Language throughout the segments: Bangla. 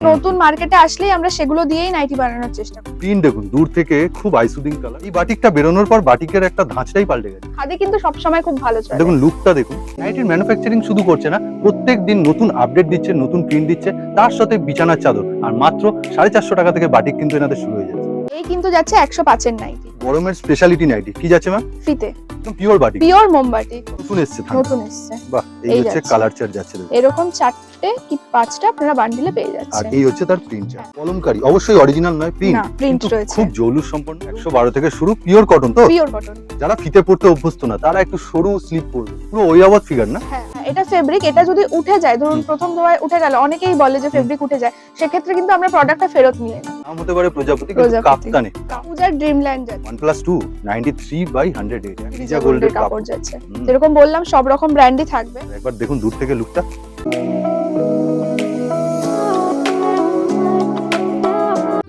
নতুন মার্কেটে আসলেই আমরা সেগুলো দিয়েই নাইটি বানানোর চেষ্টা করি। প্রিন্ট দেখুন দূর থেকে খুব আইসুদিং কালার এই বাটিকটা বেরোনোর পর বাটিকের একটা ধাঁচটাই পাল্টে গেছে। খাদি কিন্তু সবসময় খুব ভালো চলে। দেখুন লুকটা দেখুন। নাইটির ম্যানুফ্যাকচারিং শুধু করছে না প্রত্যেক দিন নতুন আপডেট দিচ্ছে নতুন প্রিন্ট দিচ্ছে তার সাথে বিছানার চাদর। আর মাত্র সাড়ে চারশো টাকা থেকে বাটিক কিন্তু এনাদের শুরু হয়ে যাচ্ছে এই কিন্তু যাচ্ছে একশো পাঁচের নাইটি গরমের স্পেশালিটি নাইটি কি যাচ্ছে ম্যাম ফিতে একদম পিওর বাটিক পিওর মোমবাতি। নতুন এসছে নতুন এসছে। বাহ এই হচ্ছে কালার চার্ট যাচ্ছে। এরকম চারটে কি পাঁচটা আপনারা বান্ডিলে পেয়ে আর এই হচ্ছে তার প্রিন্ট চার্ট কলমকারি। অবশ্যই অরিজিনাল নয় প্রিন্ট না প্রিন্ট রয়েছে। খুব জৌলুস সম্পন্ন। একশো বারো থেকে শুরু পিওর কটন তো। পিওর কটন যারা ফিতে পড়তে অভ্যস্ত না তারা একটু সরু স্লিপ পরবে পুরো ওই আবাদ ফিগার না? হ্যাঁ, এটা ফেব্রিক এটা যদি উঠে যায় ধরুন প্রথম ধোয়ায় উঠে গেল অনেকেই বলে যে ফেব্রিক উঠে যায় সেক্ষেত্রে কিন্তু আমরা প্রোডাক্টটা ফেরত নিয়ে নাম হতে পারে প্রজাপতি কিন্তু। কাপ্তানে। পূজার ড্রিমল্যান্ড যাচ্ছে। One plus two ninety three by hundred eight ভিজা গোল্ডের কাপড় যাচ্ছে। এরকম যেরকম বললাম সব রকম ব্র্যান্ডই থাকবে। একবার দেখুন দূর থেকে লুকটা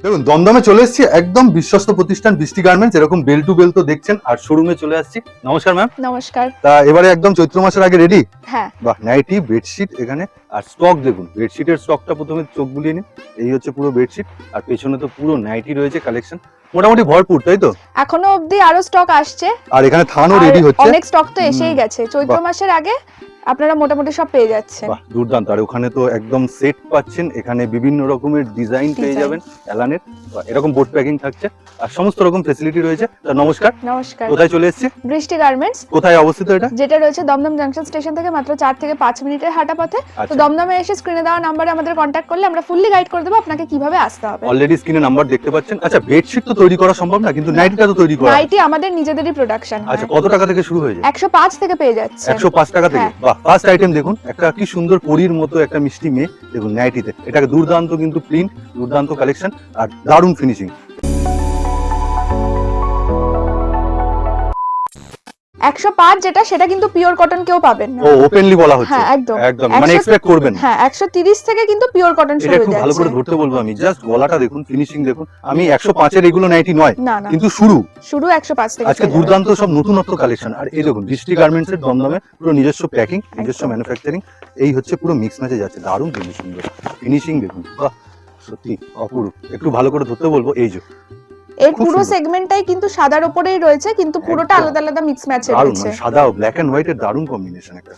দেখুন দমদমে চলে এসেছি একদম বিশ্বস্ত প্রতিষ্ঠান বৃষ্টি গার্মেন্টস এরকম বেল টু বেল তো দেখছেন আর শোরুমে চলে আসছি। নমস্কার ম্যাম নমস্কার। তা এবারে একদম চৈত্র মাসের আগে রেডি হ্যাঁ। বাহ নাইটি বেডশিট এখানে আর স্টক দেখুন বেডশিটের স্টকটা প্রথমে চোখ বুলিয়ে নিন এই হচ্ছে পুরো বেডশিট আর পেছনে তো পুরো নাইটি রয়েছে কালেকশন মোটামুটি ভরপুর তাই তো? এখনও অবধি আরও স্টক আসছে। আর এখানে থানও রেডি হচ্ছে। অনেক স্টক তো এসেই গেছে। চৈত্র মাসের আগে আপনারা মোটামুটি সব পেয়ে যাচ্ছেন। বাহ দুর্দান্ত। আর ওখানে তো একদম সেট পাচ্ছেন। এখানে বিভিন্ন রকমের ডিজাইন পেয়ে যাবেন অ্যালানের এরকম বোর্ড প্যাকিং থাকছে। আর সমস্ত রকম ফেসিলিটি রয়েছে। তা নমস্কার। নমস্কার। কোথায় চলে এসেছি? বৃষ্টি গার্মেন্টস কোথায় অবস্থিত এটা? যেটা রয়েছে দমদম জাংশন স্টেশন থেকে মাত্র চার থেকে পাঁচ মিনিটের হাঁটা পথে। তো আচ্ছা। দমদমে এসে স্ক্রিনে দেওয়া নাম্বারে আমাদের কন্ট্যাক্ট করলে আমরা ফুললি গাইড করে দেবো আপনাকে কীভাবে আসতে হবে। অলরেডি স্ক্রিনে নাম্বার দেখতে পাচ্ছেন। আচ্ছা বেডশিট তো তৈরি করা সম্ভব না কিন্তু নাইটিটা তো তৈরি করা। নাইটি আমাদের নিজেদেরই প্রোডাকশন আচ্ছা কত টাকা থেকে শুরু হয়ে যায়? একশো পাঁচ থেকে পেয়ে যাচ্ছে একশো পাঁচ টাকা থেকে? হ্যাঁ। ফার্স্ট আইটেম দেখুন, একটা কি সুন্দর পরীর মতো একটা মিষ্টি মেয়ে, দেখুন নাইটিতে এটাকে দুর্দান্ত কিন্তু প্রিন্ট দুর্দান্ত কালেকশন আর দারুণ ফিনিশিং একশো পাঁচ যেটা সেটা কিন্তু পিওর কটন কেউ পাবেন না। ও ওপেনলি বলা হচ্ছে? হ্যাঁ একদম। একদম মানে এক্সপেক্ট করবেন। হ্যাঁ একশো তিরিশ থেকে কিন্তু পিওর কটন শুরু হয়ে ভালো করে ধরতে বলব আমি। জাস্ট গলাটা দেখুন ফিনিশিং দেখুন। আমি একশো পাঁচের এগুলো নাইটি নয়। কিন্তু শুরু। শুরু একশো পাঁচ থেকে আজকে দুর্দান্ত সব নতুনত্ব কালেকশন আর এই দেখুন বৃষ্টি গার্মেন্টস এর দমদমে পুরো নিজস্ব প্যাকিং নিজস্ব ম্যানুফ্যাকচারিং এই হচ্ছে পুরো মিক্স ম্যাচে যাচ্ছে। দারুণ সুন্দর ফিনিশিং দেখুন। বাহ সত্যি অপরূপ। একটু ভালো করে ধরতে বলব এই যে। এর পুরো। সেগমেন্টটাই কিন্তু সাদার উপরেই রয়েছে কিন্তু পুরোটা আলাদা আলাদা মিক্স ম্যাচে রয়েছে। সাদা সাদা ব্ল্যাক এন্ড হোয়াইট এর দারুণ কম্বিনেশন একটা।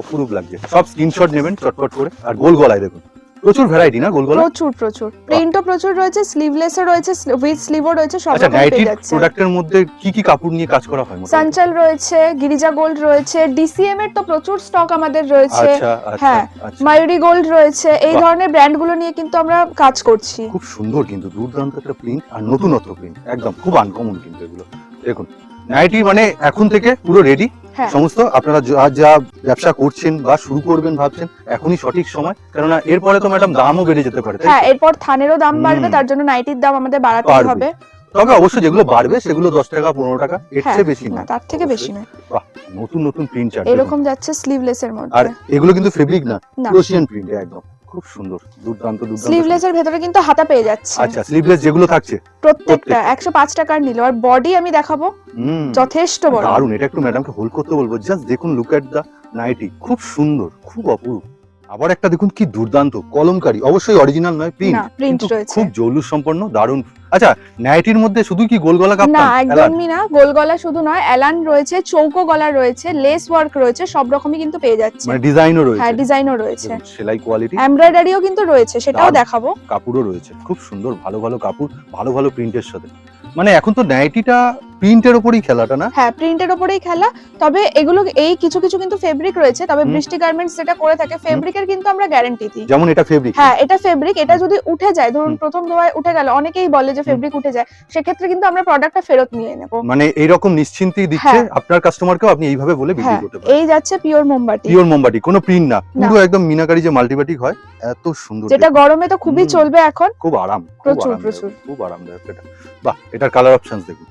অপরূপ লাগছে। সব স্ক্রিনশট নেবেন চটপট করে। আর গোল গলায় দেখুন। প্রচুর ভ্যারাইটি না গোল গলা প্রচুর। প্রচুর প্রিন্টও প্রচুর রয়েছে স্লিভলেসও রয়েছে উইথ স্লিভও রয়েছে সব আচ্ছা রকম পেয়ে যাচ্ছে। প্রোডাক্টের মধ্যে কি কি কাপড় নিয়ে কাজ করা হয়? সানচাল রয়েছে গিরিজা গোল্ড রয়েছে ডিসিএম এর তো প্রচুর স্টক আমাদের রয়েছে। আচ্ছা আচ্ছা হ্যাঁ, আচ্ছা। মায়ুরি গোল্ড রয়েছে এই ধরনের ব্র্যান্ডগুলো নিয়ে কিন্তু আমরা কাজ করছি। খুব সুন্দর কিন্তু দুর্দান্ত একটা প্রিন্ট আর নতুনত্ব প্রিন্ট একদম খুব আনকমন কিন্তু এগুলো। দেখুন নাইটি মানে এখন থেকে পুরো রেডি সমস্ত আপনারা যা যা ব্যবসা করছেন বা শুরু করবেন ভাবছেন এখনই সঠিক সময়। কেননা এরপরে তো ম্যাডাম দামও বেড়ে যেতে পারে হ্যাঁ এরপর থানেরও দাম বাড়বে তার জন্য নাইটির দাম আমাদের বাড়াতে। হবে। তবে অবশ্যই যেগুলো বাড়বে সেগুলো দশ টাকা পনেরো টাকা এর হ্যাঁ, চেয়ে বেশি না। না তার থেকে বেশি বাহ নতুন নতুন প্রিন্ট এরকম যাচ্ছে স্লিভলেস এর মধ্যে। আর এগুলো কিন্তু ফেব্রিক না রোশিয়ান প্রিন্ট একদম। খুব সুন্দর দুর্দান্ত দুর্দান্ত স্লিভলেস এর ভেতরে কিন্তু হাতা পেয়ে যাচ্ছে। আচ্ছা স্লিভলেস যেগুলো থাকছে প্রত্যেকটা একশো পাঁচ টাকার নিল। আর বডি আমি দেখাবো হুম যথেষ্ট বড়। দারুণ এটা একটু ম্যাডামকে হোল্ড করতে বলব। জাস্ট দেখুন লুক এট দা নাইটি খুব সুন্দর খুব অপূর্ব আবার একটা দেখুন কি দুর্দান্ত কলমকারি অবশ্যই অরিজিনাল নয় প্রিন্ট প্রিন্ট রয়েছে। খুব জৌলুস সম্পন্ন দারুণ আচ্ছা নাইটির মধ্যে শুধু কি গোল গলা না কাপ্তান এলান? একদমই না গোল গলা শুধু নয় অ্যালান রয়েছে চৌকো গলা রয়েছে লেস ওয়ার্ক রয়েছে সব রকমই কিন্তু পেয়ে যাচ্ছে। মানে ডিজাইনও রয়েছে। হ্যাঁ ডিজাইনও রয়েছে। সেলাই কোয়ালিটি এমব্রয়ডারিও কিন্তু রয়েছে সেটাও দেখাবো। কাপড়ও রয়েছে খুব সুন্দর ভালো ভালো কাপড় ভালো ভালো প্রিন্টের সাথে। মানে এখন তো নাইটিটা প্রিন্টের ওপরই খেলাটা না? হ্যাঁ প্রিন্টের ওপরেই খেলা। তবে এগুলো এই কিছু কিছু কিন্তু ফেব্রিক রয়েছে। তবে বৃষ্টি গার্মেন্টস যেটা করে থাকে ফেব্রিকের কিন্তু আমরা গ্যারান্টি দিই। যেমন এটা ফেব্রিক হ্যাঁ এটা ফেব্রিক এটা যদি উঠে যায় ধরুন প্রথম ধোয়ায় উঠে গেল অনেকেই বলে যে ফেব্রিক উঠে যায় সেক্ষেত্রে কিন্তু আমরা প্রোডাক্টটা ফেরত নিয়ে নেব। মানে এইরকম নিশ্চিন্তি দিচ্ছে হ্যাঁ। আপনার কাস্টমারকেও আপনি এইভাবে বলে বিক্রি হ্যাঁ করতে পারেন। এই যাচ্ছে পিওর মোমবাতি। পিওর মোমবাতি কোনো প্রিন্ট না। পুরো একদম মিনাকারি যে মাল্টিবাটিক হয় এত সুন্দর যেটা গরমে তো খুবই চলবে এখন। খুব আরাম প্রচুর, প্রচুর। খুব আরামদায়ক এটা। বাহ এটার কালার অপশনস দেখুন।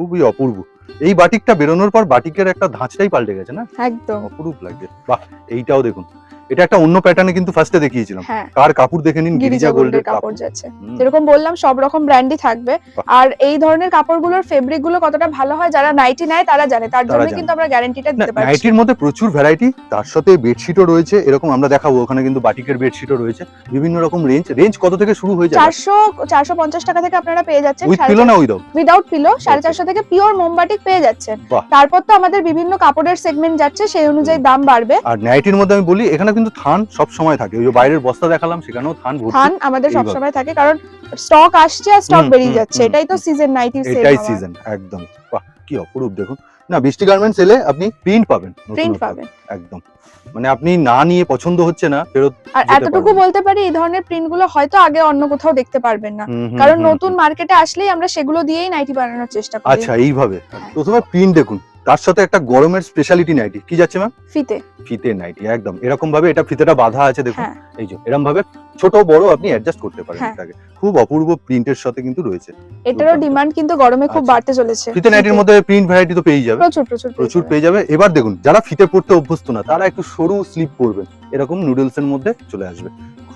খুবই অপূর্ব। এই বাটিকটা বেরোনোর পর বাটিকের একটা ধাঁচটাই পাল্টে গেছে না? একদম। অপরূপ লাগছে। বাহ এইটাও দেখুন। এটা একটা অন্য প্যাটার্নে কিন্তু ফার্স্টে দেখিয়েছিলাম। হ্যাঁ। কার কাপড় দেখে নিন গিরিজা গোল্ডের কাপড়। যাচ্ছে। যেরকম বললাম সব রকম ব্র্যান্ডই থাকবে। আর এই ধরনের কাপড়গুলোর ফেব্রিকগুলো কতটা ভালো হয় যারা নাইটি নেয় তারা জানে। তার জন্য কিন্তু আমরা গ্যারান্টিটা দিতে পারছি। নাইটির মধ্যে প্রচুর ভ্যারাইটি তার সাথে বেডশিটও রয়েছে। এরকম আমরা দেখাবো ওখানে কিন্তু বাটিকের বেডশিটও রয়েছে। বিভিন্ন রকম রেঞ্জ রেঞ্জ কত থেকে শুরু হয়ে চারশো চারশো পঞ্চাশ টাকা থেকে আপনারা পেয়ে যাচ্ছেন। উইথ পিলো না উইদাউট উইদাউট পিলো সাড়ে চারশো থেকে পিওর মোমবাটিক পেয়ে যাচ্ছেন। তারপর তো আমাদের বিভিন্ন কাপড়ের সেগমেন্ট যাচ্ছে সেই অনুযায়ী দাম বাড়বে। আর নাইটির মধ্যে আমি বলি এখানে কিন্তু থান সব সময় থাকে। ওই যে বাইরের বস্তা দেখালাম সেখানেও থান ভর্তি। থান আমাদের এইবার। সবসময় থাকে কারণ স্টক আসছে আর স্টক বেরিয়ে যাচ্ছে। এটাই তো সিজন নাইটির সেল এটাই সিজন একদম। বাহ কি অপরূপ দেখুন। না বৃষ্টি গার্মেন্টস এলে আপনি প্রিন্ট পাবেন প্রিন্ট পাবেন। একদম। মানে আপনি না নিয়ে পছন্দ হচ্ছে না ফেরত আর এতটুকু বলতে পারি এই ধরনের প্রিন্টগুলো হয়তো আগে অন্য কোথাও দেখতে পারবেন না। কারণ নতুন মার্কেটে আসলেই আমরা সেগুলো দিয়েই নাইটি বানানোর চেষ্টা করি। আচ্ছা এইভাবে। হ্যাঁ। প্রথমে প্রিন্ট দেখুন। তার সাথে একটা গরমের স্পেশালিটি নাইটি কি যাচ্ছে ম্যাম ফিতে। ফিতে নাইটি একদম। এরকম ভাবে এটা ফিতেটা বাধা আছে দেখুন। হ্যাঁ। এই যে এরকম ভাবে ছোট বড় আপনি অ্যাডজাস্ট করতে পারেন হ্যাঁ। এটাকে। খুব অপূর্ব প্রিন্টের সাথে কিন্তু রয়েছে। এটারও ডিমান্ড কিন্তু গরমে খুব আচ্ছা। বাড়তে চলেছে। ফিতে নাইটির মধ্যে প্রিন্ট ভ্যারাইটি তো পেয়ে যাবে। প্রচুর প্রচুর প্রচুর পেয়ে যাবে। এবার দেখুন যারা ফিতে পড়তে অভ্যস্ত না তারা একটু সরু স্লিপ পরবেন। এরকম নুডলস এর মধ্যে চলে আসবে।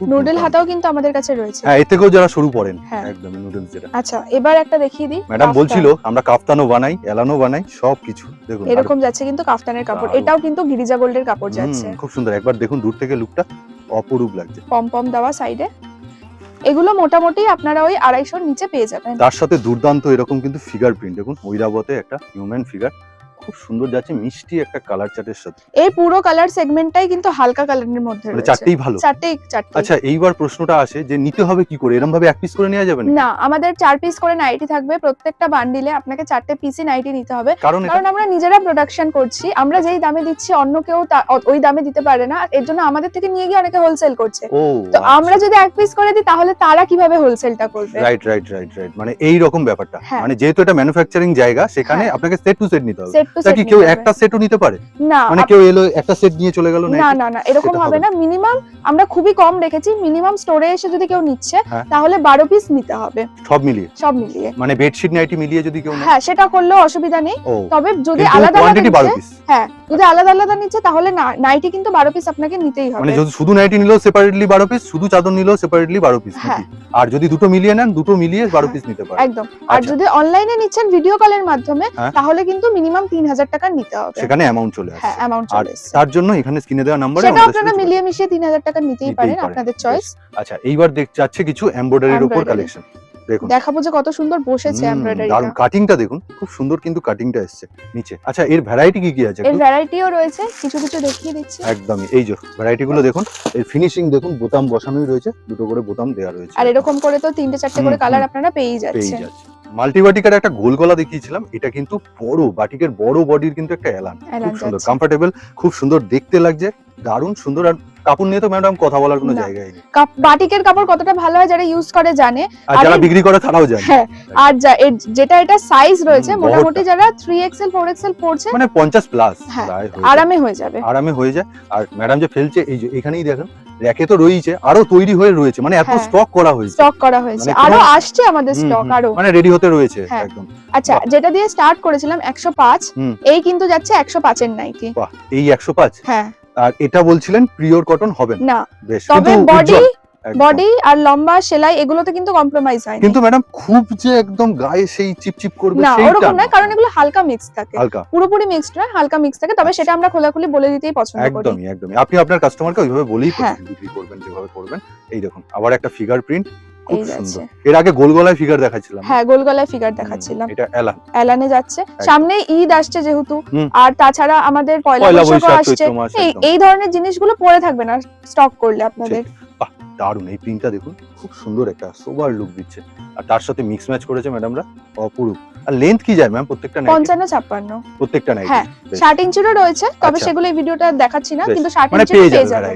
নুডল হাতাও কিন্তু আমাদের কাছে রয়েছে। হ্যাঁ এর থেকেও যারা সরু পড়েন হ্যাঁ। একদম নুডলস যেটা। আচ্ছা এবার একটা দেখিয়ে দিই। ম্যাডাম বলছিল আমরা কাফতানও বানাই এলানো বানাই সব কিছু। দেখুন এরকম যাচ্ছে কিন্তু কাফতানের কাপড়। এটাও কিন্তু গিরিজা গোল্ডের কাপড় যাচ্ছে। খুব সুন্দর। একবার দেখুন দূর থেকে লুকটা অপরূপ লাগছে। পম পম দেওয়া সাইডে এগুলো মোটামুটি আপনারা ওই আড়াইশোর নিচে পেয়ে যাবেন। তার সাথে দুর্দান্ত এরকম কিন্তু ফিগার প্রিন্ট দেখুন ঐরাবতে একটা হিউম্যান ফিগার খুব সুন্দর যাচ্ছে মিষ্টি একটা কালার চার্টের সাথে। এই পুরো কালার সেগমেন্টটাই কিন্তু হালকা কালারের মধ্যে মানে রয়েছে। চারটেই ভালো? চারটেই চারটে আচ্ছা এইবার প্রশ্নটা আসে যে নিতে হবে কি করে? এরকম ভাবে এক পিস করে নেওয়া যাবে না না আমাদের চার পিস করে নাইটি থাকবে। প্রত্যেকটা বান্ডিলে আপনাকে চারটে পিসি নাইটি নিতে হবে। কারণ আমরা নিজেরা প্রোডাকশন করছি। আমরা যেই দামে দিচ্ছি অন্য কেউ ওই দামে দিতে পারে না। এর জন্য আমাদের থেকে নিয়ে গিয়ে অনেকে হোলসেল করছে। তো আমরা যদি এক পিস করে দিই তাহলে তারা কীভাবে হোলসেলটা করবে? রাইট রাইট রাইট রাইট মানে এই রকম ব্যাপারটা। হ্যাঁ। মানে যেহেতু এটা ম্যানুফ্যাকচারিং জায়গা সেখানে হ্যাঁ। আপনাকে সেট টু সেট নিতে হবে। সেট সেট কি কেউ একটা সেটও নিতে পারে? না মানে কেউ এলো একটা সেট নিয়ে চলে গেল না না না এরকম হবে না। মিনিমাম আমরা খুবই কম রেখেছি মিনিমাম স্টোরে এসে যদি কেউ নিচ্ছে হ্যাঁ। তাহলে বারো পিস নিতে হবে। সব মিলিয়ে? সব মিলিয়ে। মানে বেডশিট নাইটি মিলিয়ে যদি কেউ হ্যাঁ সেটা করলেও অসুবিধা নেই। তবে যদি আলাদা আলাদা নিচ্ছে হ্যাঁ যদি আলাদা আলাদা নিচ্ছে তাহলে নাইটি কিন্তু বারো পিস আপনাকে নিতেই হবে। মানে যদি শুধু নাইটি নিলেও সেপারেটলি বারো পিস শুধু চাদর নিলেও সেপারেটলি বারো পিস। আর যদি দুটো মিলিয়ে নেন দুটো মিলিয়ে বারো হ্যাঁ, পিস নিতে পারেন। একদম। আর আচ্ছা। যদি অনলাইনে নিচ্ছেন ভিডিও কলের মাধ্যমে হ্যাঁ। তাহলে কিন্তু মিনিমাম তিন হাজার টাকা নিতে হবে। সেখানে অ্যামাউন্ট চলে হ্যাঁ অ্যামাউন্ট চলে আসে তার জন্য এখানে স্ক্রিনে দেওয়া নাম্বারে সেটা আপনারা মিলিয়ে মিশিয়ে তিন হাজার টাকা নিতেই পারেন। আপনাদের চয়েস আচ্ছা এইবার দেখ চাচ্ছে কিছু এমব্রয়ডারির উপর কালেকশন দেখুন। দেখাবো যে কত সুন্দর বসেছে এমব্রয়ডারি দারুণ কাটিংটা দেখুন খুব সুন্দর কিন্তু কাটিংটা এসছে নিচে। আচ্ছা এর ভ্যারাইটি কি কি আছে এর ভ্যারাইটিও রয়েছে কিছু কিছু দেখিয়ে দিচ্ছি। একদমই এই যে ভ্যারাইটি গুলো দেখুন এর ফিনিশিং দেখুন বোতাম বসানোই রয়েছে দুটো করে বোতাম দেওয়া রয়েছে। আর এরকম করে তো তিনটে চারটে করে কালার। আপনারা পেয়েই পেয়ে যাচ্ছেন। যাচ্ছে মাল্টিবাটিকার একটা গোল গলা দেখিয়েছিলাম এটা কিন্তু বড় বাটিকের বড় বডির কিন্তু একটা এলান। খুব সুন্দর কমফোর্টেবল খুব সুন্দর দেখতে লাগছে। দারুণ সুন্দর আর কাপড় নিয়ে তো ম্যাডাম কথা বলার কোনো না। জায়গাই নেই। বাটিকের কাপড় কতটা ভালো হয় যারা ইউজ করে জানে। আর যারা বিক্রি করে তারাও জানে। হ্যাঁ আর যেটা এটা সাইজ রয়েছে মোটামুটি যারা থ্রি এক্সেল ফোর এক্সেল পড়ছে মানে পঞ্চাশ প্লাস হ্যাঁ, হয়ে আরামে হয়ে যাবে। আরামে হয়ে যায়। আর ম্যাডাম যে ফেলছে এই যে এখানেই দেখেন র্যাকে তো রয়েছে আরও তৈরি হয়ে রয়েছে মানে এত হ্যাঁ। স্টক করা হয়েছে। স্টক করা হয়েছে। মানে আরও আসছে আমাদের স্টক আরও। মানে রেডি হতে রয়েছে হ্যাঁ। একদম। আচ্ছা যেটা দিয়ে স্টার্ট করেছিলাম একশো পাঁচ হুম। এই কিন্তু যাচ্ছে একশো পাঁচের নাইটি বাহ এই একশো পাঁচ? হ্যাঁ। আর এটা বলছিলেন পিওর কটন হবে না। না বেশ তবে বডি বডি আর লম্বা সেলাই এগুলোতে কিন্তু কম্প্রোমাইজ হয়নি। কিন্তু ম্যাডাম খুব যে একদম গায়ে সেই চিপচিপ করবে না ওরকম নয় কারণ এগুলো হালকা মিক্স থাকে। হালকা। পুরোপুরি মিক্সড নয় হালকা মিক্স থাকে তবে সেটা আমরা খোলাখুলি বলে দিতেই পছন্দ করি। একদমই একদমই। আপনি আপনার কাস্টমারকে ওইভাবে বলেই হ্যাঁ। বিক্রি করবেন যেভাবে করবেন। এই দেখুন আবার একটা ফিগার প্রিন্ট খুব সুন্দর। এর আগে গোল গলায় ফিগার দেখাচ্ছিলাম। হ্যাঁ গোল গলায় ফিগার দেখাচ্ছিলাম। এটা এলান এলানে যাচ্ছে। সামনে ঈদ আসছে যেহেতু। আর তাছাড়া আমাদের পয়লা বৈশাখ আসছে। এই ধরনের জিনিসগুলো পরে থাকবে না স্টক করলে আপনাদের। বাহ দারুণ। এই প্রিন্টটা দেখুন খুব সুন্দর একটা সোবার লুক দিচ্ছে। আর তার সাথে মিক্স ম্যাচ করেছে ম্যাডামরা অপরূপ। আর লেন্থ কি যায় ম্যাম প্রত্যেকটা নাইটি পঞ্চান্ন ছাপ্পান্ন। প্রত্যেকটা নাইটি হ্যাঁ, বেশ। ষাট ইঞ্চিরও রয়েছে তবে আচ্ছা। সেগুলো এই ভিডিওটা দেখাচ্ছি না কিন্তু ষাট মানে পেয়ে পেয়ে যাবে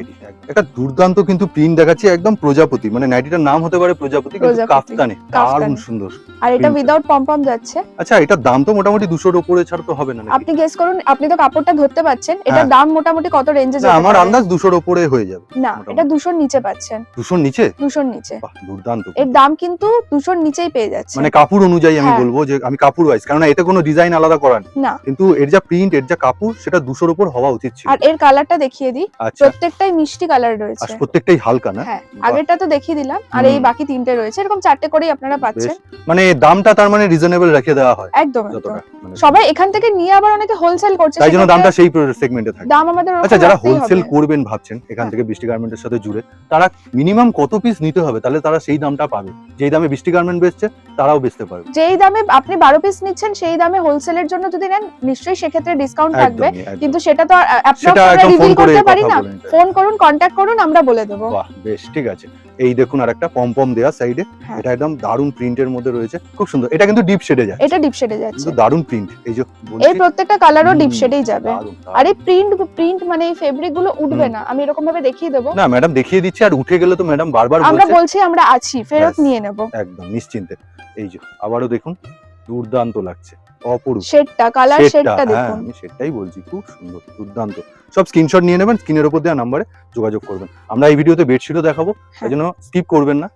একটা দুর্দান্ত কিন্তু প্রিন্ট দেখাচ্ছে একদম প্রজাপতি। মানে নাইটিটার নাম হতে পারে প্রজাপতি কিন্তু কাফতানে। দারুণ সুন্দর। আর এটা উইদাউট পম্পম যাচ্ছে। আচ্ছা এটার দাম তো মোটামুটি দুশোর উপরে ছাড়া তো হবে না আপনি গেস করুন আপনি তো কাপড়টা ধরতে পাচ্ছেন এটার হ্যাঁ। দাম মোটামুটি কত রেঞ্জে যেতে আমার? আন্দাজ দুশোর উপরে হয়ে যাবে না। এটা দুশোর নিচে পাচ্ছেন। দুশোর নিচে? দুশোর নিচে। বাহ দুর্দান্ত। এর দাম কিন্তু দুশোর নিচেই পেয়ে যাচ্ছে। মানে কাপড় অনুযায়ী আমি হ্যাঁ। বলব যে আমি কাপড় ওয়াইজ কারণ এতে কোনো ডিজাইন আলাদা করা নেই। না। কিন্তু এর যা প্রিন্ট এর যা কাপড় সেটা দুশোর উপর হওয়া উচিত ছিল। আর এর কালারটা দেখিয়ে দিই। আচ্ছা। প্রত্যেকটাই মিষ্টি কালার আর প্রত্যেকটাই হালকা না? হ্যাঁ আগেরটা তো দেখিয়ে দিলাম আর এই বাকি তিনটে রয়েছে। এরকম চারটে করেই আপনারা পাচ্ছেন। মানে দামটা তার মানে রিজনেবল রেখে দেওয়া হয়। একদম মানে সবাই এখান থেকে নিয়ে আবার অনেকে হোলসেল করছে তাই জন্য দামটা সেই সেগমেন্টে থাকে। দাম আমাদের আচ্ছা যারা হোলসেল করবেন ভাবছেন এখান হ্যাঁ। থেকে বৃষ্টি গার্মেন্টের সাথে জুড়ে তারা মিনিমাম কত পিস নিতে হবে? তাহলে তারা সেই দামটা পাবে। যেই দামে বৃষ্টি গার্মেন্ট বেচছে তারাও বেচতে পারবে। যেই দামে আপনি বারো পিস নিচ্ছেন সেই দামে হোলসেলের জন্য যদি নেন নিশ্চয়ই সেক্ষেত্রে ডিসকাউন্ট থাকবে। কিন্তু সেটা তো রিভিল করতে পারি না। ফোন করুন কন্ট্যাক্ট করুন আমরা বলে দেবো। বেশ ঠিক আছে। এই দেখুন আর একটা পম্পম দেয়া সাইডে হ্যাঁ। এটা একদম দারুণ প্রিন্টের মধ্যে রয়েছে। খুব সুন্দর। এটা কিন্তু ডিপ শেডে যায় এটা ডিপ শেডে যাচ্ছে। কিন্তু দারুণ প্রিন্ট এই যে এই প্রত্যেকটা কালারও ডিপ শেডেই যাবে। আর এই প্রিন্ট প্রিন্ট মানে এই ফেব্রিকগুলো উঠবে না। আমি এরকম ভাবে দেখিয়ে দেবো। না ম্যাডাম দেখিয়ে দিচ্ছি আর উঠে গেলে তো ম্যাডাম বারবার আমরা বলছি। আমরা আছি ফেরত নিয়ে নেব। একদম নিশ্চিন্তে। এই যে আবারও দেখুন। দুর্দান্ত লাগছে। অপরূপ। শেডটা কালার শেডটা, হ্যাঁ দেখুন। আমি সেটাই বলছি খুব সুন্দর দুর্দান্ত। সব স্ক্রিনশট নিয়ে নেবেন স্ক্রিনের উপর দেওয়া নম্বরে যোগাযোগ করবেন। আমরা এই ভিডিওতে বেডশিটও দেখাবো তাই। জন্য স্কিপ করবেন না।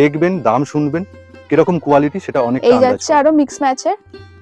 দেখবেন দাম শুনবেন কীরকম কোয়ালিটি সেটা অনেক এই যাচ্ছে আরও মিক্স ম্যাচে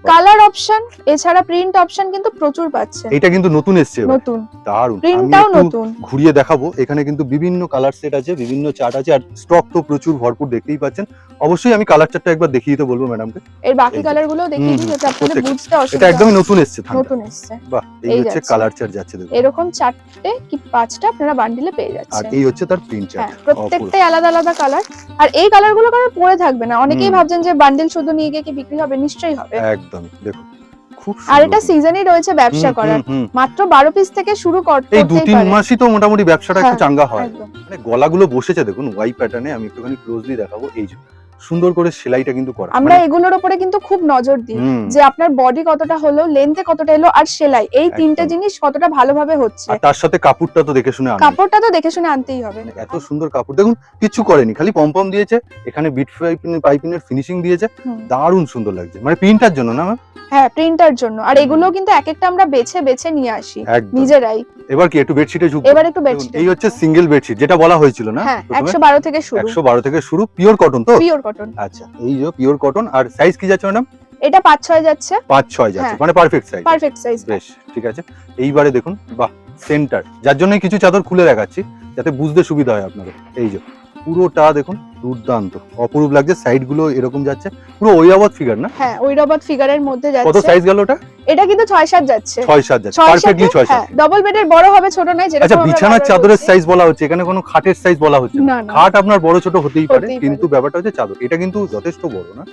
কালার অপশন এছাড়া প্রিন্ট অপশন কিন্তু প্রচুর পাচ্ছেন এটা কিন্তু নতুন এসছে নতুন। আমি প্রিন্টটাও নতুন। ঘুরিয়ে দেখাবো। এখানে কিন্তু বিভিন্ন কালার সেট আছে বিভিন্ন চার্ট আছে আর স্টক তো প্রচুর ভরপুর দেখতেই পাচ্ছেন। অবশ্যই আমি কালার চার্টটা একবার দেখিয়ে দিতে বলব ম্যাডামকে এর বাকি কালারগুলো দেখিয়ে দিই যাতে আপনাদের। বুঝতে এটা একদমই নতুন এসছে নতুন এসছে। বাহ এই এই হচ্ছে কালার চার্ট যাচ্ছে দেখুন। এরকম চারটে কি পাঁচটা আপনারা বান্ডিলে পেয়ে যাচ্ছেন। আর এই হচ্ছে তার প্রিন্ট হ্যাঁ চার্ট প্রত্যেকটাই আলাদা আলাদা কালার আর এই কালারগুলো কারণ পরে থাকবে না। অনেকেই ভাবছেন যে বান্ডিল শুধু নিয়ে গিয়ে কি বিক্রি হবে? নিশ্চয়ই হবে। একদম। দেখুন খুব আর এটা সিজনই রয়েছে ব্যবসা করার। মাত্র বারো পিস থেকে শুরু করতে এই দু তিন মাসই তো মোটামুটি ব্যবসাটা একটু হ্যাঁ, চাঙ্গা হয়। মানে গলাগুলো বসেছে দেখুন ওয়াই প্যাটার্নে আমি একটুখানি ক্লোজলি দেখাবো এই যে। সুন্দর করে সেলাইটা কিন্তু করা। আমরা মানে- এগুলোর উপরে কিন্তু খুব নজর দিই যে আপনার বডি কতটা হলো লেন্থে কতটা এলো আর সেলাই। এই তিনটে। জিনিস কতটা ভালোভাবে হচ্ছে। আর তার সাথে কাপড়টা তো দেখে শুনে আনবে। কাপড়টা তো দেখে শুনে আনতেই হবে। এত সুন্দর কাপড়। দেখুন কিচ্ছু করেনি খালি পম্পম দিয়েছে এখানে বিট পাইপিং পাইপিনের ফিনিশিং দিয়েছে। দারুণ সুন্দর লাগছে। মানে প্রিন্টার জন্য না হ্যাঁ প্রিন্টার জন্য। আর। এগুলো কিন্তু এক একটা আমরা বেছে বেছে নিয়ে আসি। নিজেরাই। এবার কি একটু বেডশিটে ঝুঁকবো এবার একটু বেডশিট এই হচ্ছে সিঙ্গেল বেডশিট যেটা বলা হয়েছিল না হ্যাঁ প্রথমে? একশো বারো থেকে শুরু। একশো বারো থেকে শুরু পিওর কটন তো? পিওর কটন আচ্ছা এই যে পিওর কটন আর সাইজ কি যাচ্ছে ম্যাডাম এটা পাঁচ ছয় যাচ্ছে। পাঁচ ছয় যাচ্ছে হ্যাঁ। মানে পারফেক্ট সাইজ পারফেক্ট সাইজ বেশ ঠিক আছে। এইবারে দেখুন বাহ সেন্টার যার জন্য কিছু চাদর খুলে দেখাচ্ছি যাতে বুঝতে সুবিধা হয় আপনাদের। এই যে পুরোটা দেখুন দুর্দান্ত। অপরূপ লাগছে সাইডগুলো এরকম যাচ্ছে। পুরো ওয়াবাদ ফিগার না? হ্যাঁ ওই রবাত ফিগারের মধ্যে যাচ্ছে। কত সাইজ গেল ওটা? এটা কিন্তু ছয় সাত যাচ্ছে। ছয় সাত যাচ্ছে। পারফেক্টলি ছয় সাত। হ্যাঁ ডবল বেডের বড় হবে ছোট নয় যেরকম আচ্ছা বিছানার চাদরের সাইজ বলা হচ্ছে এখানে কোনো খাটের সাইজ বলা হচ্ছে না। খাট আপনার বড় ছোট হতেই পারে কিন্তু ব্যাপারটা হচ্ছে চাদর। এটা কিন্তু যথেষ্ট বড় না।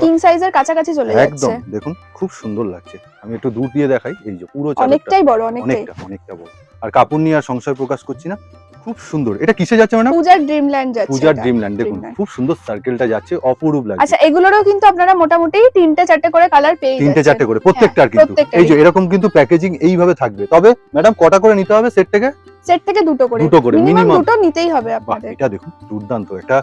কিং সাইজের কাছাকাছি চলে যাচ্ছে। একদম দেখুন খুব সুন্দর লাগছে। আমি একটু দূর দিয়ে দেখাই এই যে পুরো চাদরটা। অনেকটাই বড় অনেকটাই। অনেকটা অনেকটা বড়। আর কাপড় নিয়ে আর সংশয় প্রকাশ করছি না। খুব সুন্দর। এটা কিসে যাচ্ছে ম্যাডাম? পূজার ড্রিমল্যান্ড যাচ্ছে পূজার ড্রিমল্যান্ড দেখুন খুব সুন্দর সার্কেলটা যাচ্ছে অপরূপ লাগছে। আচ্ছা এগুলোরও কিন্তু আপনারা মোটামুটি তিনটে চারটে করে কালার পেয়ে তিনটে চারটে করে প্রত্যেকটার কিন্তু। এই যে এরকম কিন্তু প্যাকেজিং এইভাবে থাকবে। তবে ম্যাডাম কটা করে নিতে হবে সেট থেকে? সেট থেকে দুটো করে। দুটো করে, মিনিমাম দুটো নিতেই হবে বাহ আপনাদের। এটা দেখুন দুর্দান্ত। একটা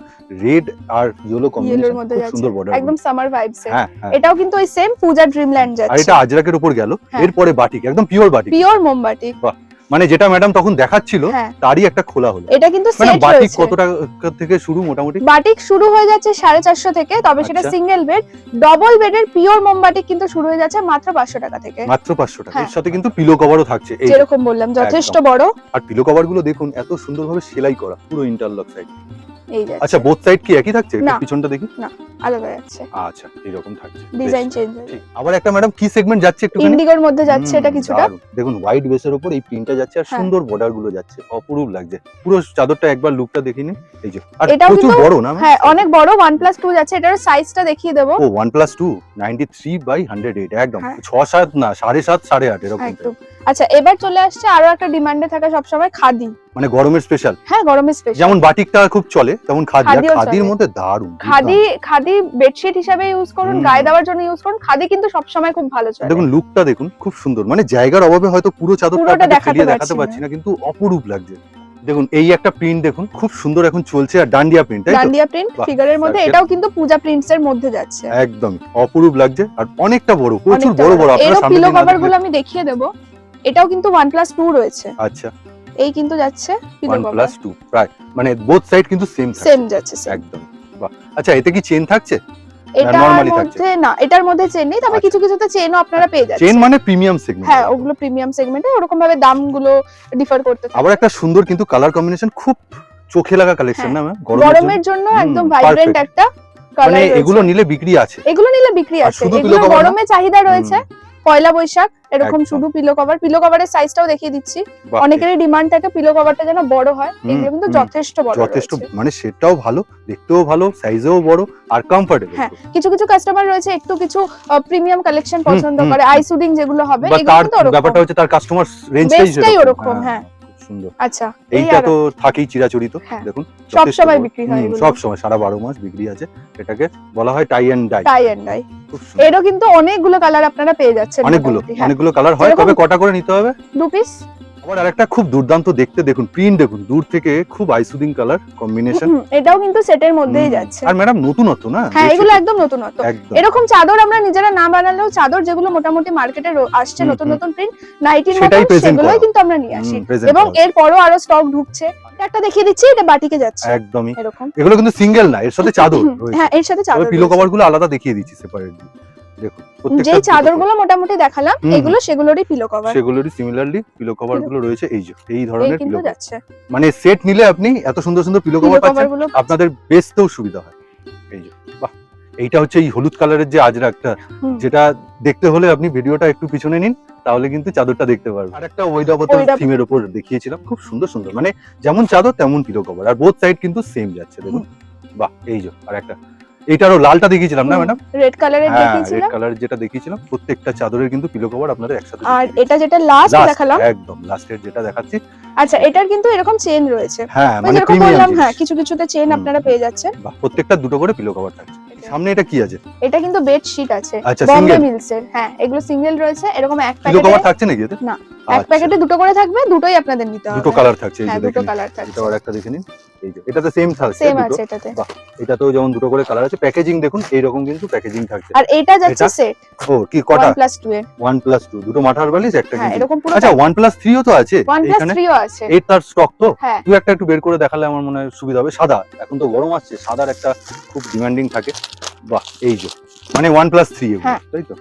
রেড আর ইয়েলো কম্বিনেশন মধ্যে খুব সুন্দর বর্ডার একদম সামার ভাইবস হ্যাঁ হ্যাঁ। এটাও কিন্তু ওই সেম পূজার ড্রিমল্যান্ড যাচ্ছে আর এটা আজরাকের উপর গেল হ্যাঁ। এরপরে বাটিক একদম পিওর বাটিক। পিওর মোমবাটি মানে যেটা ম্যাডাম তখন দেখাচ্ছিল হ্যাঁ। তারই একটা খোলা হলো। এটা কিন্তু সেট বাটিক কত টাকা থেকে শুরু মোটামুটি? বাটিক শুরু হয়ে যাচ্ছে সাড়ে চারশো থেকে তবে সেটা। সিঙ্গেল বেড ডবল বেডের পিওর মোমবাটিক কিন্তু শুরু হয়ে যাচ্ছে মাত্র পাঁচশো টাকা থেকে। মাত্র পাঁচশো টাকা। হ্যাঁ। এর সাথে কিন্তু পিলো কভারও থাকছে। এই যেরকম বললাম যথেষ্ট বড়। আর পিলো কভারগুলো দেখুন এত সুন্দরভাবে সেলাই করা পুরো ইন্টারলক সাইড এই যাচ্ছে। আচ্ছা বোথ সাইড কি একই থাকছে? পিছনটা দেখি? আলাদা যাচ্ছে। আচ্ছা এরকম থাকছে। ডিজাইন চেঞ্জ ঠিক। আবার একটা ম্যাডাম কি সেগমেন্ট যাচ্ছে একটু ইন্ডিগোর মধ্যে যাচ্ছে এটা কিছুটা। দেখুন হোয়াইট বেসের উপর এই প্রিন্টটা যাচ্ছে আর হ্যাঁ। সুন্দর বর্ডারগুলো যাচ্ছে। অপরূপ লাগছে। পুরো চাদরটা একবার লুকটা দেখে নিন। এই যে আর প্রচুর বড় না হ্যাঁ অনেক বড় ওয়ান প্লাস টু যাচ্ছে। এটার সাইজটা দেখিয়ে দেবো। ও one plus two ninety three by hundred eight একদম। হ্যাঁ। ছ সাত না সাড়ে সাত সাড়ে আট এরকম একদম। আচ্ছা এবার চলে আসছে আরও একটা ডিমান্ডে থাকা সবসময় খাদি। মানে গরমের স্পেশাল হ্যাঁ গরমের স্পেশাল যেমন বাটিকটা খুব চলে তেমন খাদি। খাদির মধ্যে দারুণ খাদি খাদি বেডশিট হিসাবে ইউজ করুন গায়ে দেওয়ার জন্য ইউজ করুন। খাদি কিন্তু সবসময় খুব ভালো চলে। দেখুন লুকটা দেখুন খুব সুন্দর। মানে জায়গার অভাবে হয়তো পুরো চাদরটা দেখাতে পারছি দেখাতে না। পারছি না কিন্তু অপরূপ লাগছে। দেখুন এই একটা প্রিন্ট দেখুন খুব সুন্দর এখন চলছে আর ডান্ডিয়া প্রিন্ট তাই ডান্ডিয়া প্রিন্ট ফিগারের মধ্যে। এটাও কিন্তু পূজা প্রিন্টস এর মধ্যে যাচ্ছে। একদম অপরূপ লাগছে আর অনেকটা বড় প্রচুর বড় বড়। আপনারা সামনে পিলো কভারগুলো আমি দেখিয়ে দেবো। এটাও কিন্তু ওয়ান প্লাস টু রয়েছে। আচ্ছা। এই কিন্তু যাচ্ছে ওয়ান প্লাস টু প্রায় মানে বোথ সাইড কিন্তু সেম সেম যাচ্ছে। একদম। আচ্ছা এতে কি চেন থাকছে? এটার? মধ্যে না এটার মধ্যে চেন নেই তবে আচ্ছা। কিছু কিছুতে চেনও আপনারা পেয়ে চেন যাচ্ছেন। মানে প্রিমিয়াম সেগমেন্ট হ্যাঁ ওগুলো প্রিমিয়াম সেগমেন্টে ওরকম ভাবে দামগুলো ডিফার করতে থাকে। আবার একটা সুন্দর কিন্তু কালার কম্বিনেশন খুব চোখে লাগা কালেকশন হ্যাঁ। না ম্যাম গরমের জন্য। একদম। ভাইব্রেন্ট একটা মানে এগুলো নিলে বিক্রি আছে। এগুলো নিলে বিক্রি আছে। এগুলো? গরমে চাহিদা রয়েছে। পয়লা বৈশাখ এরকম শুধু পিলো কভার পিলো কভারের সাইজটাও দেখিয়ে দিচ্ছি। অনেকেরই ডিমান্ড থাকে পিলো কভারটা যেন বড় হয় এগুলো কিন্তু যথেষ্ট বড় যথেষ্ট মানে সেটাও ভালো দেখতেও ভালো সাইজেও বড় আর কমফোর্টেবল হ্যাঁ, কিছু কিছু কাস্টমার রয়েছে একটু কিছু প্রিমিয়াম কালেকশন পছন্দ করে আই সুডিং যেগুলো হবে এগুলো তো ব্যাপারটা হচ্ছে তার কাস্টমার রেঞ্জটাই সাইজ এরকম ওরকম, হ্যাঁ। সুন্দর। আচ্ছা এইটা তো থাকেই চিরাচরিত হ্যাঁ, দেখুন সব সময় বিক্রি হয় সব সময় সারা বারো মাস বিক্রি আছে এটাকে বলা হয় tie and dye tie and dye এরও কিন্তু অনেকগুলো কালার আপনারা পেয়ে যাচ্ছেন অনেকগুলো হ্যাঁ। অনেকগুলো কালার হয় তবে কটা করে নিতে হবে? দু পিস আরেকটা খুব দুর্দান্ত দেখতে দেখুন প্রিন্ট দেখুন দূর থেকে খুব আইসুদিং কালার কম্বিনেশন এটাও কিন্তু সেটের মধ্যেই যাচ্ছে। আর ম্যাডাম নতুনত্ব না? হ্যাঁ এগুলো একদম নতুনত্ব। এরকম চাদর আমরা নিজেরা না বানালেও চাদর যেগুলো মোটামুটি মার্কেটে আসছে নতুন নতুন প্রিন্ট নাইটির present সেগুলোই কিন্তু আমরা নিয়ে আসি। এবং। এরপরও আরও স্টক ঢুকছে। একটা দেখিয়ে দিচ্ছি এটা বাটিকে যাচ্ছে। একদমই। এরকম। এগুলো কিন্তু সিঙ্গেল না এর সাথে চাদর হ্যাঁ এর সাথে চাদর পিলো কভারগুলো আলাদা দেখিয়ে দিচ্ছি সেপারেটলি দেখুন দুটো চাদরগুলো মোটামুটি দেখালাম এগুলো সেগুলোরই পিলো কভার সেগুলোরই সিমিলারলি পিলো কভারগুলো রয়েছে এই যে এই ধরনের পিলো যাচ্ছে। মানে সেট নিলে আপনি এত সুন্দর সুন্দর পিলো কভার পাচ্ছেন আপনাদের বেচতেও সুবিধা হয়। এই যে বাহ এইটা হচ্ছে এই হলুদ কালারের যে আজরাকটা। যেটা দেখতে হলে আপনি ভিডিওটা একটু পিছনে নিন তাহলে কিন্তু চাদরটা দেখতে পারবেন। আর একটা ওইডাবতার ঐডাবত। থিমের উপর দেখিয়েছিলাম খুব সুন্দর সুন্দর। মানে যেমন চাদর তেমন পিলো কভার আর বোথ সাইড কিন্তু সেম যাচ্ছে দেখুন। বাহ এই যে আর একটা এইটারও লালটা দেখিয়েছিলাম না ম্যাডাম রেড কালারের হ্যাঁ রেড দেখিয়েছিলাম। কালারের যেটা দেখিয়েছিলাম প্রত্যেকটা চাদরের কিন্তু পিলো কভার আপনাদের একসাথে আর দেখিয়ে এটা যেটা লাস্ট Last, দেখালাম? একদম লাস্টের যেটা দেখাচ্ছি। আচ্ছা এটার কিন্তু এরকম চেন রয়েছে। হ্যাঁ ওই মানে যেরকম প্রিমিয়াম বললাম হ্যাঁ কিছু কিছুতে চেন হুম, আপনারা পেয়ে যাচ্ছেন। প্রত্যেকটা দুটো করে পিলো কভার থাকছে। সামনে এটা কি আছে? এটা কিন্তু বেড শিট আছে। আচ্ছা বম্বে সিঙ্গেল মিলস এর হ্যাঁ এগুলো সিঙ্গেল রয়েছে এরকম এক পিলো প্যাকেটে কভার থাকছে নাকি এতে না, এক আচ্ছা, প্যাকেটে দুটো করে থাকবে দুটোই আপনাদের নিতে হবে। দুটো কালার থাকছে এই যে দেখেন এটা আর একটা দেখে নিন। এই যে এটাতে সেম থাকছে সেম আছে এটাতে। এটাতেও যেমন দুটো করে কালার আছে প্যাকেজিং দেখুন এইরকম কিন্তু প্যাকেজিং থাকছে। আর এটা যাচ্ছে সেট ও কি কটা? 1 প্লাস 2 এর। ওয়ান প্লাস টু দুটো মাথার বালিশ একটা হ্যাঁ কিন্তু এরকম পুরো আচ্ছা ওয়ান প্লাস থ্রিও তো আছে 1 প্লাস 3 ও আছে। এর তার স্টক তো? হ্যাঁ। তুই একটা একটু বের করে দেখালে আমার মনে হয় সুবিধা হবে। সাদা এখন তো গরম আসছে সাদার একটা খুব ডিমান্ডিং থাকে। বাহ এই যে। মানে ওয়ান প্লাস থ্রি হ্যাঁ। তাই তো?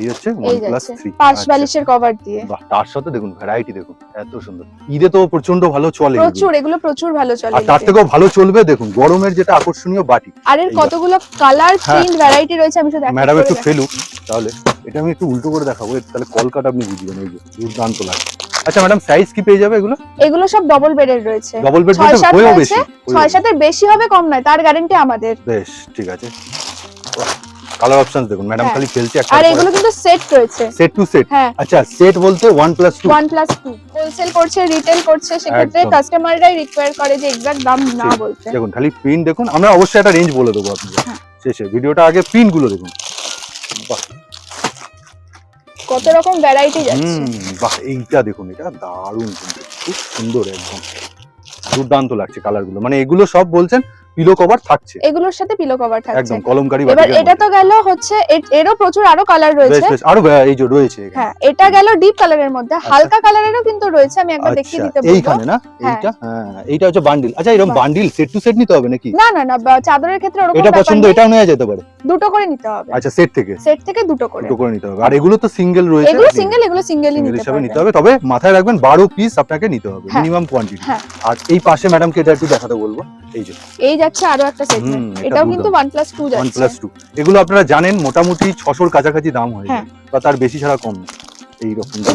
এই হচ্ছে ওয়ান প্লাস থ্রি পাশ বালিশের কভার দিয়ে। বাহ তার সাথে দেখুন ভ্যারাইটি দেখুন এত সুন্দর। ঈদে তো প্রচণ্ড ভালো চলে। প্রচুর এগুলো প্রচুর ভালো চলে আর তার থেকেও ভালো চলবে দেখুন গরমের যেটা আকর্ষণীয় বাটি। আর এর কতগুলো কালার হ্যাঁ। প্রিন্ট ভ্যারাইটি রয়েছে আমি শুধু ম্যাডাম একটু ফেলুক তাহলে। এটা আমি একটু উল্টো করে দেখাবো তাহলে কলকাটা আপনি বুঝবেন এই যে দুর্দান্ত লাগে। আচ্ছা ম্যাডাম সাইজ কি পেয়ে যাবে এগুলো? এগুলো সব ডবল বেডের রয়েছে। ডবল বেড সাত হয়েও বেশি ছয় সাতের বেশি হবে কম নয় তার গ্যারান্টি আমাদের। বেশ ঠিক আছে। কালার অপশন দেখুন ম্যাডাম। খালি ফেলছে একটা আর এগুলো কিন্তু সেট রয়েছে। সেট টু সেট হ্যাঁ। আচ্ছা সেট বলতে one plus two one plus two wholesale করছে রিটেল করছে সেক্ষেত্রে। কাস্টমাররাই রিকোয়ার করে যে এক্সাক্ট দাম না বলতে। দেখুন খালি প্রিন্ট দেখুন আমরা অবশ্যই একটা রেঞ্জ বলে দেবো আপনাদের হ্যাঁ। শেষে ভিডিওটা আগে প্রিন্টগুলো দেখুন। কত রকম ভ্যারাইটি যাচ্ছে। বাহ এইটা দেখুন এটা দারুণ খুব সুন্দর একদম। দুর্দান্ত লাগছে কালারগুলো। মানে এগুলো সব বলছেন পিলো কভার থাকছে। এগুলোর সাথে পিলো কভার থাকছে। একদম কলমকারি এবার এটা তো গেল হচ্ছে এরও প্রচুর আরও কালার রয়েছে। বেশ আরও এই যে রয়েছে হ্যাঁ এটা গেল ডিপ কালারের মধ্যে। হালকা কালারেরও কিন্তু রয়েছে আমি একবার দেখিয়ে আচ্ছা দিতে বলব। এইখানে না? হ্যাঁ। এইটা? হ্যাঁ এইটা হচ্ছে বান্ডিল আচ্ছা এরকম বান্ডিল সেট টু সেট নিতে হবে নাকি? না না না চাদরের ক্ষেত্রে ওরকম এটা পছন্দ এটাও নেওয়া যেতে পারে। দুটো করে নিতে হবে। আচ্ছা সেট থেকে? সেট থেকে দুটো করে। দুটো করে নিতে হবে। আর এগুলো তো সিঙ্গেল রয়েছে। এগুলো সিঙ্গেল এগুলো সিঙ্গেলই সিঙ্গেল নিতে হিসাবে নিতে হবে। তবে মাথায় রাখবেন বারো পিস আপনাকে নিতে হবে হ্যাঁ। মিনিমাম কোয়ান্টিটি হ্যাঁ। আর এই পাশে ম্যাডামকে এটা একটু দেখাতে বলব। এই যে। এই যাচ্ছে আরও একটা সেগমেন্ট এটাও কিন্তু দুর্দান্ত। 1 প্লাস 2 যাচ্ছে। প্লাস টু এগুলো আপনারা জানেন মোটামুটি ছশোর কাছাকাছি দাম হয় হ্যাঁ। বা তার বেশি ছাড়া কম এই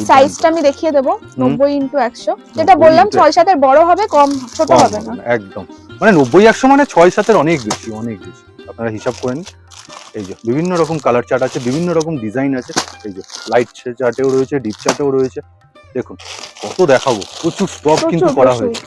সাইজটা আমি দেখিয়ে দেবো হুম। 90 ইনটু 100 যেটা বললাম into 6 সাতের বড় হবে কম ছোট হবে না। একদম। মানে নব্বই একশো মানে ছয় সাতের অনেক বেশি অনেক বেশি। আপনারা হিসাব করেন। এই যে বিভিন্ন রকম কালার চার্ট আছে বিভিন্ন রকম ডিজাইন আছে। এই যে লাইট চার্টেও রয়েছে ডিপ চার্টেও রয়েছে। দেখুন কত দেখাবো প্রচুর স্টক কিন্তু করা হয়েছে।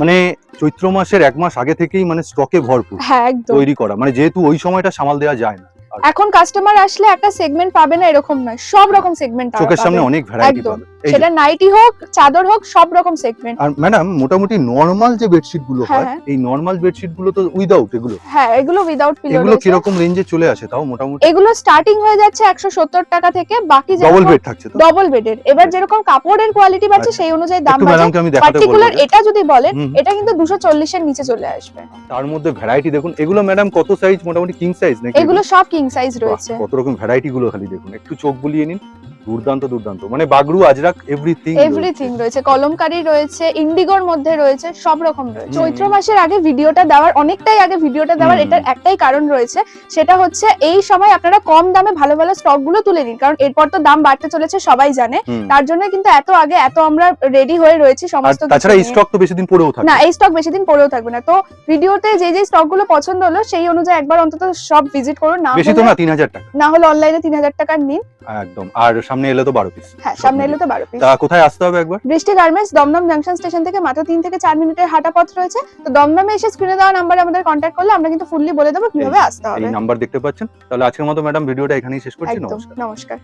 মানে চৈত্র মাসের এক মাস আগে থেকেই মানে স্টকে ভরপুর হ্যাঁ তৈরি করা। মানে যেহেতু ওই সময়টা সামাল দেওয়া যায় না। এখন কাস্টমার আসলে একটা সেগমেন্ট পাবে না এরকম নয় সব রকম সেগমেন্ট চোখের সামনে অনেক ভ্যারাইটি। পাবে। সেটা নাইটি হোক চাদর হোক সব রকম সেগমেন্ট আর ম্যাডাম মোটামুটি নরমাল যে বেডশিটগুলো হ্যাঁ, হয় হ্যাঁ। এই নর্মাল বেডশিটগুলো তো উইদাউট এগুলো। হ্যাঁ এগুলো উইদাউট পিলো এগুলো কীরকম রেঞ্জে চলে আসে তাও মোটামুটি? এগুলো স্টার্টিং হয়ে যাচ্ছে একশো সত্তর টাকা থেকে বাকি যে ডবল বেড থাকছে তো? ডবল বেডের এবার যেরকম কাপড়ের কোয়ালিটি বাড়ছে আচ্ছা। সেই অনুযায়ী দাম বাড়ছে। পার্টিকুলার এটা যদি বলেন এটা কিন্তু দুশো চল্লিশের নিচে চলে আসবে। তার মধ্যে ভ্যারাইটি দেখুন এগুলো ম্যাডাম কত সাইজ মোটামুটি কিং সাইজ নাকি এগুলো সব কিং সাইজ রয়েছে। কত রকম ভ্যারাইটি গুলো খালি দেখুন। একটু চোখ বুলিয়ে নিন। দুর্দান্ত দুর্দান্ত। মানে বাগরু আজরাক এভরিথিং এভরিথিং রয়েছে। কলমকারি রয়েছে ইন্ডিগোর মধ্যে রয়েছে সব রকম রয়েছে। চৈত্র মাসের আগে ভিডিওটা দেওয়ার অনেকটাই আগে ভিডিওটা দেওয়ার এটার একটাই কারণ রয়েছে। সেটা হচ্ছে এই সময় আপনারা কম দামে ভালো ভালো স্টকগুলো তুলে নিন। কারণ এরপর তো দাম বাড়তে চলেছে সবাই জানে। তার জন্য কিন্তু এত আগে এত আমরা রেডি হয়ে রয়েছি সমস্ত তাছাড়া এই স্টক তো বেশি দিন পরেও থাকে না এই স্টক বেশি দিন পড়েও থাকবে না। তো ভিডিওতে যে যে স্টকগুলো পছন্দ হলো সেই অনুযায়ী একবার অন্তত সব ভিজিট করুন। না বেশি তো না তিন হাজার টাকা। না হলে অনলাইনে তিন হাজার টাকার নিন। একদম। আর সামনে এলে তো বারো পিস হ্যাঁ সামনে এলে তো বারো পিস তা কোথায় আসতে হবে একবার? বৃষ্টি গার্মেন্টস দমদম জাংশন স্টেশন থেকে মাত্র তিন থেকে চার মিনিটের হাঁটা পথ রয়েছে। তো দমদমে এসে স্ক্রিনে দেওয়া নাম্বারে আমাদের কন্ট্যাক্ট করলে আমরা কিন্তু ফুললি বলে দেবো কীভাবে আসতে হবে। এই নাম্বার দেখতে পাচ্ছেন। তাহলে আজকের মতো ম্যাডাম ভিডিওটা এখানেই শেষ করছি। নমস্কার। নমস্কার।